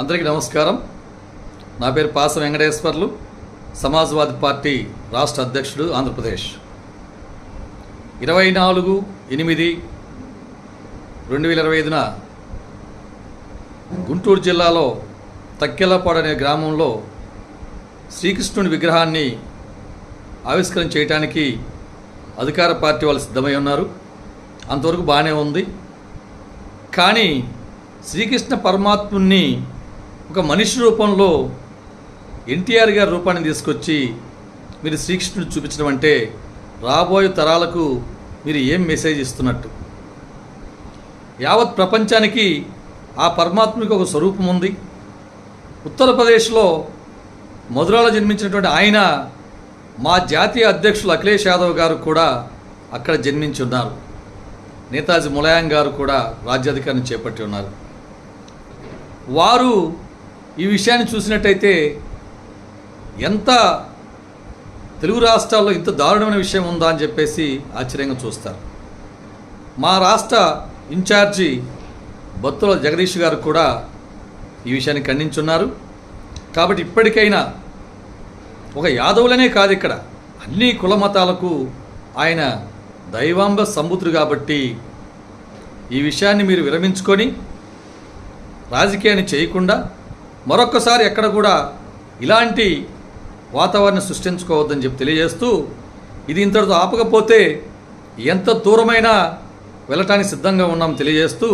అందరికీ నమస్కారం. నా పేరు పాస వెంకటేశ్వర్లు సమాజ్వాదీ పార్టీ రాష్ట్ర అధ్యక్షుడు ఆంధ్రప్రదేశ్. ఇరవై నాలుగు ఎనిమిది రెండు వేల ఇరవై ఐదున గుంటూరు జిల్లాలో తక్కెలపాడు అనే గ్రామంలో శ్రీకృష్ణుని విగ్రహాన్ని ఆవిష్కరణ చేయడానికి అధికార పార్టీ వాళ్ళు సిద్ధమై ఉన్నారు. అంతవరకు బాగానే ఉంది. కానీ శ్రీకృష్ణ పరమాత్ముని ఒక మనిషి రూపంలో ఎన్టీఆర్ గారి రూపాన్ని తీసుకొచ్చి మీరు శ్రీకృష్ణుడు చూపించడం అంటే రాబోయే తరాలకు మీరు ఏం మెసేజ్ ఇస్తున్నట్టు? యావత్ ప్రపంచానికి ఆ పరమాత్మకి ఒక స్వరూపం ఉంది. ఉత్తరప్రదేశ్లో మధురాలో జన్మించినటువంటి ఆయన మా జాతీయ అధ్యక్షులు అఖిలేష్ యాదవ్ గారు కూడా అక్కడ జన్మించి ఉన్నారు. నేతాజీ ములాయం గారు కూడా రాజ్యాధికారిని చేపట్టి ఉన్నారు. వారు ఈ విషయాన్ని చూసినట్టయితే ఎంత తెలుగు రాష్ట్రాల్లో ఇంత దారుణమైన విషయం ఉందా అని చెప్పేసి ఆశ్చర్యంగా చూస్తారు. మా రాష్ట్ర ఇన్ఛార్జి బత్తుల జగదీష్ గారు కూడా ఈ విషయాన్ని ఖండించున్నారు. కాబట్టి ఇప్పటికైనా ఒక యాదవులనే కాదు ఇక్కడ. అన్ని కుల మతాలకు ఆయన దైవాంబ సంబుతుడు కాబట్టి ఈ విషయాన్ని మీరు విరమించుకొని రాజకీయాన్ని చేయకుండా మరొక్కసారి ఎక్కడ కూడా ఇలాంటి వాతావరణం సృష్టించుకోవద్దని చెప్పి తెలియజేస్తూ ఇది ఇంతటితో ఆపకపోతే ఎంత దూరమైనా వెళ్ళటానికి సిద్ధంగా ఉన్నాం తెలియజేస్తూ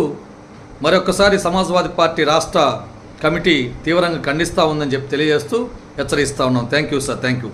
మరొక్కసారి సమాజ్వాదీ పార్టీ రాష్ట్ర కమిటీ తీవ్రంగా ఖండిస్తూ ఉందని చెప్పి తెలియజేస్తూ హెచ్చరిస్తూ ఉన్నాం. Thank you sir. Thank you